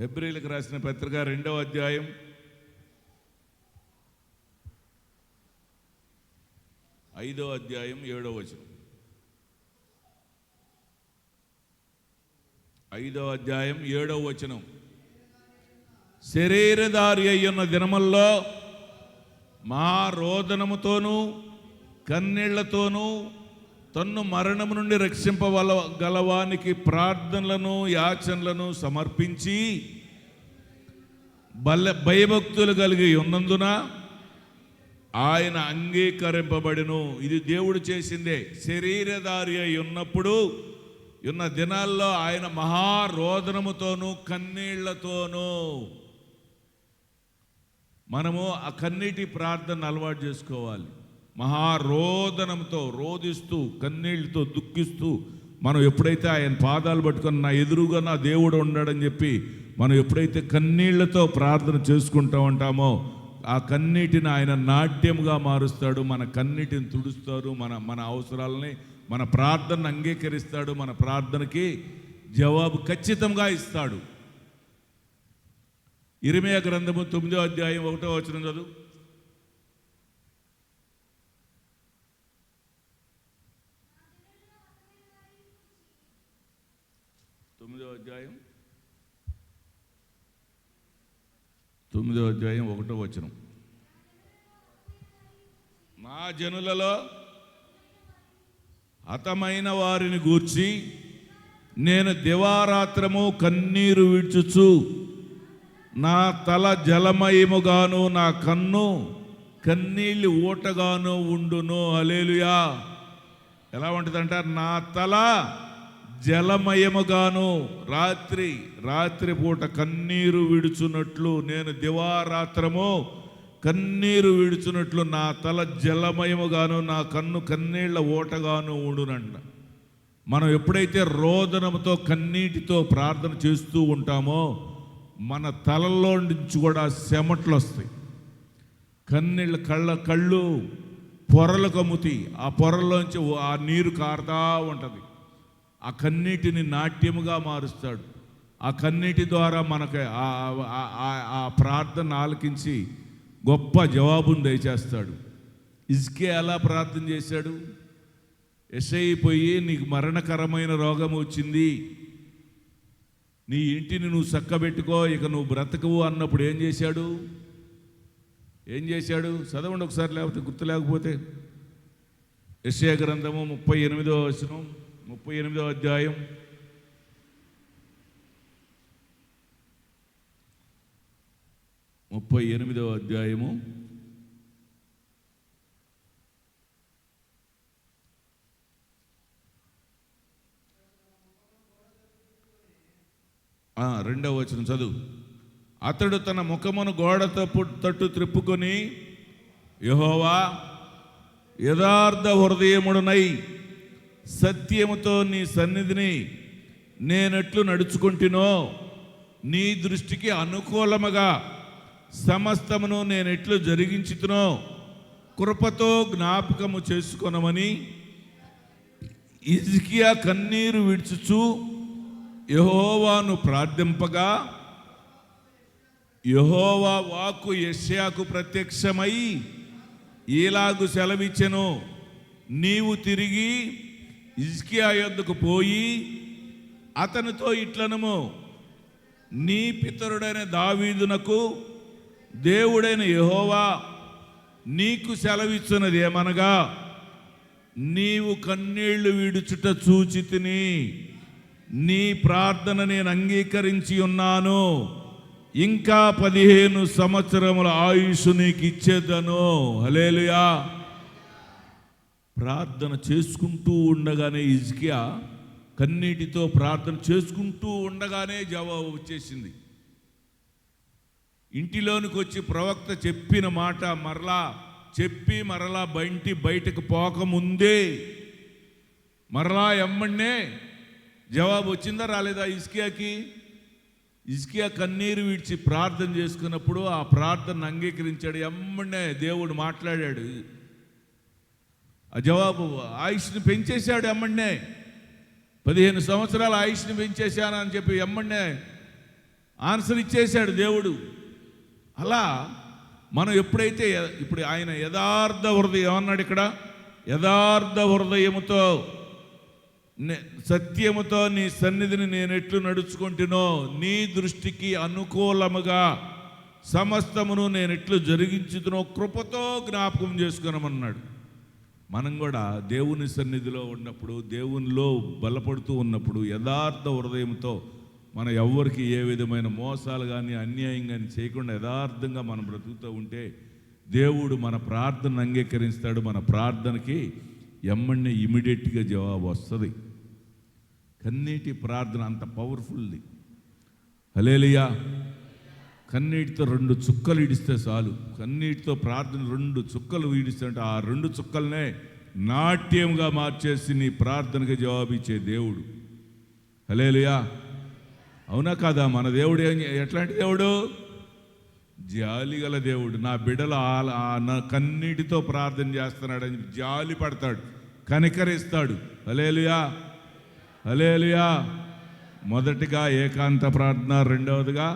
హెబ్రిలకు రాసిన పత్రిక రెండవ అధ్యాయం. ఐదవ అధ్యాయం ఏడవ వచనం. ఐదో అధ్యాయం ఏడవ వచనం. శరీరధారి అయ్యున్న దినముల్లో మా రోదనముతోనూ కన్నీళ్ళతోనూ తన్ను మరణము నుండి రక్షింపవల గలవానికి ప్రార్థనలను యాచనలను సమర్పించి బల భయభక్తులు కలిగి ఉన్నందున ఆయన అంగీకరింపబడిను. ఇది దేవుడు చేసిందే. శరీరధారి అయి ఉన్నప్పుడు ఉన్న దినాల్లో ఆయన మహారోదనముతోనూ కన్నీళ్ళతోనూ మనము ఆ కన్నీటి ప్రార్థన అలవాటు చేసుకోవాలి. మహారోదనంతో రోధిస్తూ కన్నీళ్ళతో దుఃఖిస్తూ మనం ఎప్పుడైతే ఆయన పాదాలు పట్టుకొని నా ఎదురుగా నా దేవుడు ఉన్నాడని చెప్పి మనం ఎప్పుడైతే కన్నీళ్ళతో ప్రార్థన చేసుకుంటూ ఉంటామో ఆ కన్నీటిని ఆయన నాట్యంగా మారుస్తాడు. మన కన్నీటిని తుడుస్తారు మన మన అవసరాలని మన ప్రార్థనను అంగీకరిస్తాడు. మన ప్రార్థనకి జవాబు ఖచ్చితంగా ఇస్తాడు. ఇరిమయ గ్రంథము తొమ్మిదో అధ్యాయం ఒకటో వచనం చదువు. తొమ్మిదో అధ్యాయం. తొమ్మిదో అధ్యాయం ఒకటో వచనం. నా జనులలో హతమైన వారిని గూర్చి నేను దివారాత్రము కన్నీరు విడ్చుచు నా తల జలమయముగాను నా కన్ను కన్నీళ్ళు ఊటగాను ఉండును. అలేలుయా ఎలా ఉంటుందంట నా తల జలమయముగాను రాత్రి రాత్రి పూట కన్నీరు విడుచున్నట్లు నేను దివారాత్రము కన్నీరు విడుచున్నట్లు నా తల జలమయముగాను నా కన్ను కన్నీళ్ళ ఓటగాను ఉండునంట మనం ఎప్పుడైతే రోదనముతో కన్నీటితో ప్రార్థన చేస్తూ ఉంటామో మన తలలో నుంచి కూడా చెమట్లు వస్తాయి కన్నీళ్ళ కళ్ళ కళ్ళు పొరలు కమ్ముతాయి ఆ పొరల్లోంచి ఆ నీరు కారుతా ఉంటుంది. ఆ కన్నీటిని నాట్యముగా మారుస్తాడు. ఆ కన్నీటి ద్వారా మనకు ఆ- ప్రార్థన ఆలకించి గొప్ప జవాబును దయచేస్తాడు. ఇజ్కే ఎలా ప్రార్థన చేశాడు? ఎస్ఐ పోయి నీకు మరణకరమైన రోగం వచ్చింది. నీ ఇంటిని నువ్వు చక్కబెట్టుకో ఇక నువ్వు బ్రతకవు అన్నప్పుడు ఏం చేశాడు? ఏం చేశాడు? చదవండి ఒకసారి లేకపోతే గుర్తు లేకపోతే యెషయా గ్రంథము ముప్పై ఎనిమిదో వచనం. ముప్పై ఎనిమిదో అధ్యాయం. ముప్పై ఎనిమిదో అధ్యాయము. ఆ, రెండవ వచనం చదువు. అతడు తన ముఖమును గోడ తప్పు తట్టు త్రిప్పుకొని యహోవా యథార్థ హృదయముడునై సత్యముతో నీ సన్నిధిని నేనెట్లు నడుచుకుంటునో నీ దృష్టికి అనుకూలముగా సమస్తమును నేనెట్లు జరిగించుతునో కృపతో జ్ఞాపకము చేసుకొనమని ఇజ్కియా కన్నీరు విడుచుచు యహోవాను ప్రార్థింపగా యహోవా వాక్కు యష్యాకు ప్రత్యక్షమై ఇలాగు సెలవిచ్చెను. నీవు తిరిగి ఇజ్కియా యొద్దకు పోయి అతనితో ఇట్లనము నీ పితరుడైన దావీదునకు దేవుడైన యహోవా నీకు సెలవిచ్చినది ఏమనగా నీవు కన్నీళ్ళు విడుచుట చూచి తిని నీ ప్రార్థన నేను అంగీకరించి ఉన్నాను. ఇంకా పదిహేను సంవత్సరముల ఆయుష్ నీకు ఇచ్చేదను. హలేలుయా ప్రార్థన చేసుకుంటూ ఉండగానే ఇజ్కియా కన్నీటితో ప్రార్థన చేసుకుంటూ ఉండగానే జవాబు వచ్చేసింది. ఇంటిలోనికి వచ్చి ప్రవక్త చెప్పిన మాట మరలా చెప్పి మరలా బయటి బయటకు పోకముందే మరలా ఎమ్మన్నే జవాబు వచ్చిందా రాలేదా ఇస్కియాకి ఇస్కియా కన్నీరు విడిచి ప్రార్థన చేసుకున్నప్పుడు ఆ ప్రార్థన అంగీకరించాడు. ఎమ్మన్నే దేవుడు మాట్లాడాడు. ఆ జవాబు ఆయుష్ని పెంచేశాడు ఎమ్మడినే పదిహేను సంవత్సరాల ఆయుష్ని పెంచేశాను అని చెప్పి ఎమ్మడినే ఆన్సర్ ఇచ్చేశాడు దేవుడు. అలా మనం ఎప్పుడైతే ఇప్పుడు ఆయన యథార్థ హృదయం అన్నాడు ఇక్కడ? యథార్థ హృదయముతో నే- సత్యముతో నీ సన్నిధిని నేను ఎట్లు నడుచుకుంటునో నీ దృష్టికి అనుకూలముగా సమస్తమును నేను ఎట్లు జరిగించుతునో కృపతో జ్ఞాపకం చేసుకున్నామన్నాడు మనం కూడా దేవుని సన్నిధిలో ఉన్నప్పుడు దేవునిలో బలపడుతూ ఉన్నప్పుడు యథార్థ హృదయంతో మన ఎవ్వరికి ఏ విధమైన మోసాలు కానీ అన్యాయం కానీ చేయకుండా యథార్థంగా మనం బ్రతుకుతూ ఉంటే దేవుడు మన ప్రార్థన అంగీకరిస్తాడు. మన ప్రార్థనకి ఎమ్మడిని ఇమీడియట్గా జవాబు వస్తుంది. కన్నీటి ప్రార్థన అంత పవర్ఫుల్ది. హలేలియా కన్నీటితో రెండు చుక్కలు ఇడిస్తే చాలు. కన్నీటితో ప్రార్థన రెండు చుక్కలు ఈడిస్తుంటే ఆ రెండు చుక్కలనే నాట్యంగా మార్చేసి నీ ప్రార్థనకి జవాబిచ్చే దేవుడు. హలేలుయా అవునా కాదా? మన దేవుడు ఏం ఎట్లాంటి దేవుడు? జాలి గల దేవుడు. నా బిడ్డలు ఆ- నా కన్నీటితో ప్రార్థన చేస్తున్నాడని జాలి పడతాడు. కనికరిస్తాడు. హలేలుయా హలేలుయా మొదటిగా ఏకాంత ప్రార్థన రెండవదిగా